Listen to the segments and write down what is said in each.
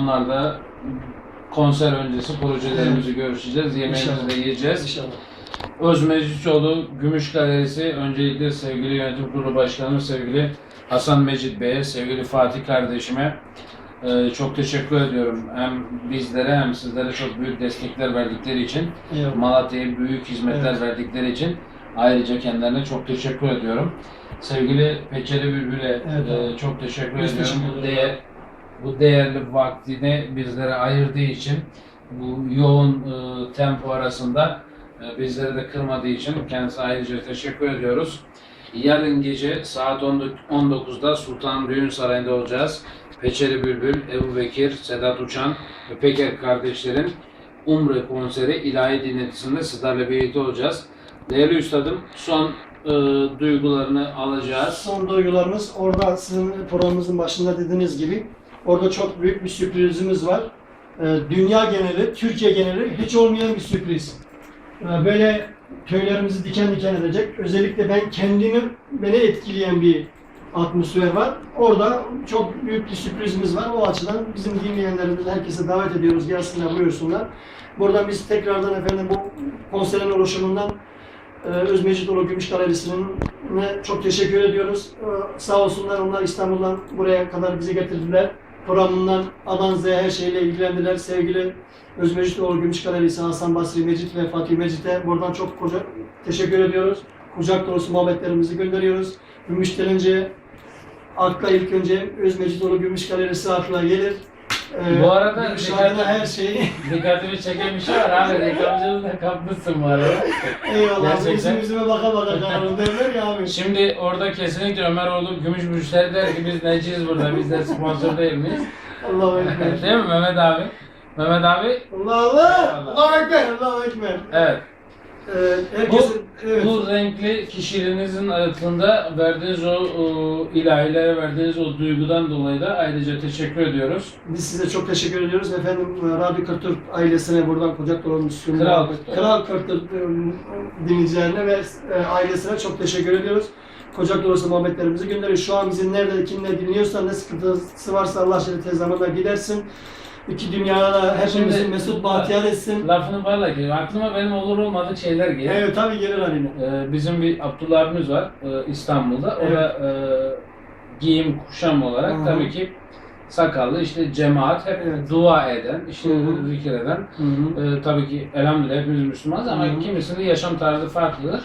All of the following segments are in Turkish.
onlar da konser öncesi projelerimizi görüşeceğiz. Yemeğimizi İnşallah. de yiyeceğiz. İnşallah. Öz Meclisoğlu Gümüş Galerisi öncelikle sevgili yönetim kurulu başkanım sevgili Hasan Mecit Bey'e, sevgili Fatih kardeşime e, çok teşekkür ediyorum. Hem bizlere hem sizlere çok büyük destekler verdikleri için, Eyvallah. Malatya'ya büyük hizmetler Evet. verdikleri için ayrıca kendilerine çok teşekkür ediyorum. Sevgili Peçeli Bülbül'e Evet e, çok teşekkür Biz ediyorum. teşekkür Bu değerli vaktini bizlere ayırdığı için bu yoğun e, tempo arasında e, bizleri de kırmadığı için kendisine ayrıca teşekkür ediyoruz. Yarın gece saat 19'da Sultan Düğün Sarayı'nda olacağız. Peçeli Bülbül, Ebu Bekir, Sedat Uçan ve Peker kardeşlerin Umre konseri ilahi dinletisinde sizlerle birlikte olacağız. Değerli üstadım son e, duygularını alacağız. Son duygularımız orada sizin programımızın başında dediğiniz gibi orada çok büyük bir sürprizimiz var. Ee, Dünya geneli, Türkiye geneli hiç olmayan bir sürpriz. Ee, Böyle köylerimizi diken diken edecek. Özellikle ben kendimi beni etkileyen bir atmosfer var. Orada çok büyük bir sürprizimiz var. O açıdan bizim dinleyenlerimizi herkese davet ediyoruz. Gelsinler buyursunlar. Buradan biz tekrardan efendim bu konserin oluşumundan ee, Özmecitoğlu Gümüş Galerisi'ne çok teşekkür ediyoruz. Ee, Sağ olsunlar onlar İstanbul'dan buraya kadar bizi getirdiler. Programından A'dan Z'ye her şeyle ilgilendiler. Sevgili Özmecitoğlu Gümüş Galerisi, Hasan Basri Mecit ve Fatih Mecit'e buradan çok koca teşekkür ediyoruz. Kucak dolusu muhabbetlerimizi gönderiyoruz. Gümüş denince akla ilk önce Özmecitoğlu Gümüş Galerisi akla gelir. Ee, Bu arada adına her şeyi Dikkatimi çeken bir şey var abi. Reklamcılığı da kapmışsın bu arada. eyvallah. Gerçekten. Bizim yüzüme baka baka kalalım derler ya abi. Şimdi orada kesinlikle Ömeroğlu Gümüş Müşteri der ki biz neciyiz burada, biz de sponsor değil miyiz? Allah'a emanet. değil mi Mehmet abi? Mehmet abi, Allah Allah! Allahu Ekber! Allahu Ekber! evet. Herkesin, evet. Bu renkli kişiliğinizin altında verdiğiniz o, o ilahilere verdiğiniz o duygudan dolayı da ayrıca teşekkür ediyoruz. Biz size çok teşekkür ediyoruz. Efendim Radyo Kırtürk ailesine buradan kucak dolu Müslüman. Kral. Kral Kırtürk e, dinleyicilerine ve e, ailesine çok teşekkür ediyoruz. Kucak dolusu muhabbetlerimizi gönderiyoruz. Şu an bizi nerede, kimle dinliyorsa, ne sıkıntısı varsa Allah aşkına tez gidersin. İki dünyada da hepimizi Şimdi- mesut bahtiyar etsin. Lafını balla ki aklıma benim olur olmadık şeyler geliyor. Evet tabii gelir haline. Ee, bizim bir Abdullah abimiz var e, İstanbul'da. O da e, giyim kuşam olarak Hı hı. tabii ki sakallı işte cemaat hep Evet. dua eden, işte Hı hı. zikir eden. Hı hı. E, tabii ki elhamdülillah hepimiz Müslümanız ama Hı hı. kimisinin yaşam tarzı farklıdır.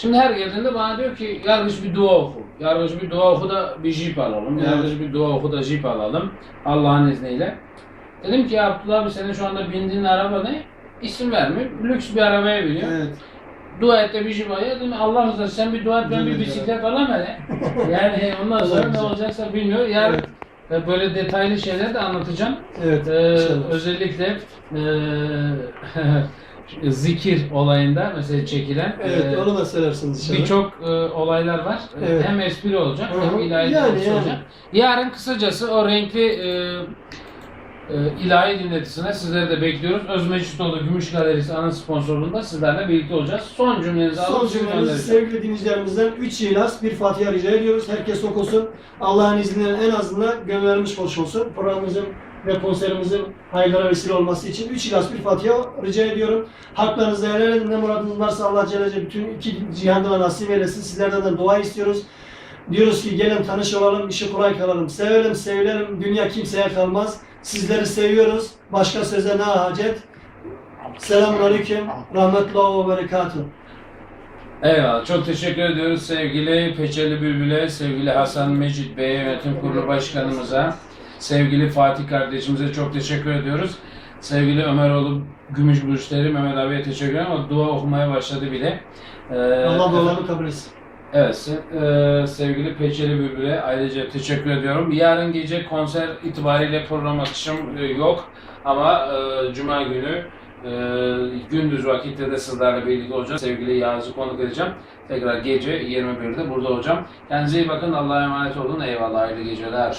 Şimdi her geldiğinde bana diyor ki yargıç bir dua oku. Yargıç bir dua oku da bir jip alalım. Evet. Yargıç bir dua oku da jip alalım. Allah'ın izniyle. Dedim ki Abdullah abi senin şu anda bindiğin araba ne? İsim vermiyor. Lüks bir arabaya biniyor. Evet. Dua et de bir var. Ya dedim Allah razı olsun sen bir dua et ben bir Evet, bisiklet alayım hele. Yani ondan sonra ne olacaksa bilmiyor. Yarın e, böyle detaylı şeyler de anlatacağım. Evet. Ee, özellikle e, zikir olayında mesela çekilen Evet, e, onu da söylersiniz inşallah. birçok e, olaylar var. E, Evet. Hem espri olacak Hı hı. hem ilahi Yani, dinletisi yani. olacak. Yarın kısacası o renkli e, e, ilahi dinletisine sizleri de bekliyoruz. Özmecitoğlu Gümüş Galerisi ana sponsorluğunda sizlerle birlikte olacağız. Son cümlenizi Son alıp sizi cümlemizi göndereceğim. sevgili dinleyicilerimizden 3 ilas bir Fatiha rica ediyoruz. Herkes okusun. Allah'ın izniyle en azından göndermiş hoş olsun. Programımızın ve konserimizin hayırlara vesile olması için 3 ilas bir Fatiha rica ediyorum. Haklarınızı helal edin. Ne muradınız varsa Allah Celle bütün iki cihanda da nasip eylesin. Sizlerden de dua istiyoruz. Diyoruz ki gelin tanış olalım, işi kolay kalalım. Sevelim, sevilelim. Dünya kimseye kalmaz. Sizleri seviyoruz. Başka söze ne hacet? Selamun Aleyküm. Rahmetullahi ve Berekatuhu. Eyvallah. Çok teşekkür ediyoruz sevgili Peçeli Bülbül'e, sevgili Hasan Mecit Bey'e, yönetim kurulu başkanımıza, sevgili Fatih kardeşimize çok teşekkür ediyoruz. Sevgili Ömeroğlu Gümüş Müşteri Mehmet abiye teşekkür ederim ama dua okumaya başladı bile. Ee, Allah dualarını kabul etsin. Evet, e, sevgili Peçeli Bülbül'e ayrıca teşekkür ediyorum. Yarın gece konser itibariyle program akışım e, yok ama e, Cuma günü e, gündüz vakitte de sizlerle birlikte olacağım. Sevgili Yağız'ı konuk edeceğim. Tekrar gece 21'de burada olacağım. Kendinize iyi bakın. Allah'a emanet olun. Eyvallah. Hayırlı geceler.